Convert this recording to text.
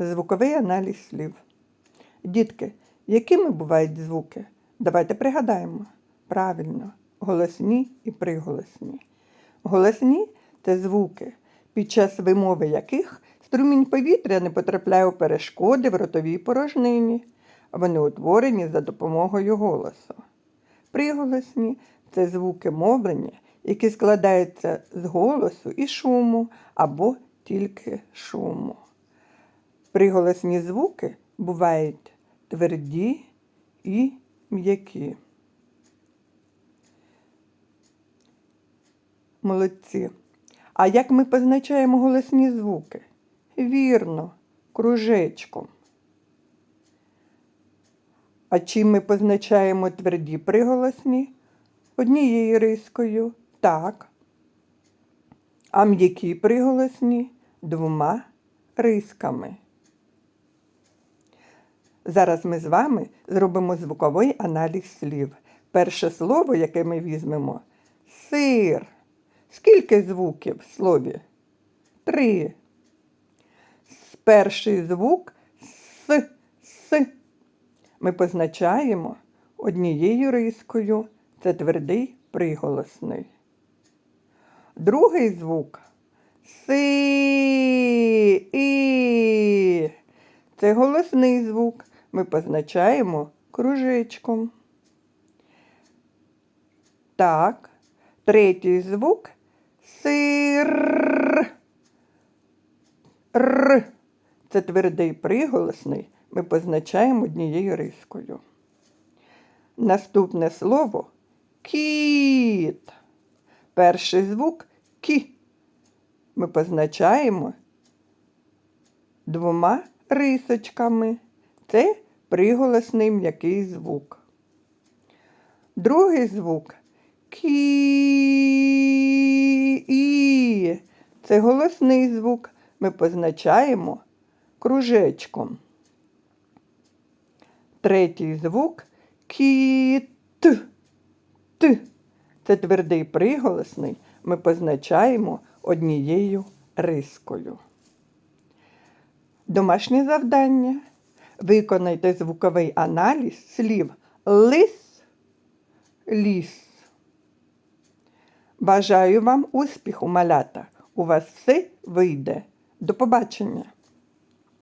Звуковий аналіз слів. Дітки, якими бувають звуки? Давайте пригадаємо. Правильно, голосні і приголосні. Голосні це звуки, під час вимови яких струмінь повітря не потрапляє у перешкоди в ротовій порожнині. Вони утворені за допомогою голосу. Приголосні це звуки мовлення, які складаються з голосу і шуму або тільки шуму. Приголосні звуки бувають тверді і м'які. Молодці. А як ми позначаємо голосні звуки? Вірно, кружечком. А чим ми позначаємо тверді приголосні? Однією рискою. Так. А м'які приголосні двома рисками. Зараз ми з вами зробимо звуковий аналіз слів. Перше слово, яке ми візьмемо сир. Скільки звуків в слові? Три. Перший звук с, с. Ми позначаємо однією рискою. Це твердий приголосний. Другий звук си, і. Це голосний звук. Ми позначаємо кружечком. Так. Третій звук сир. Р. Це твердий приголосний. Ми позначаємо однією рискою. Наступне слово кіт. Перший звук кі. Ми позначаємо двома рисочками. Це приголосний м'який звук. Другий звук кі. І. Це голосний звук. Ми позначаємо кружечком. Третій звук кіт. Т. Це твердий приголосний. Ми позначаємо однією рискою. Домашнє завдання. Виконайте звуковий аналіз слів лис, ліс. Бажаю вам успіху, малята! У вас все вийде. До побачення!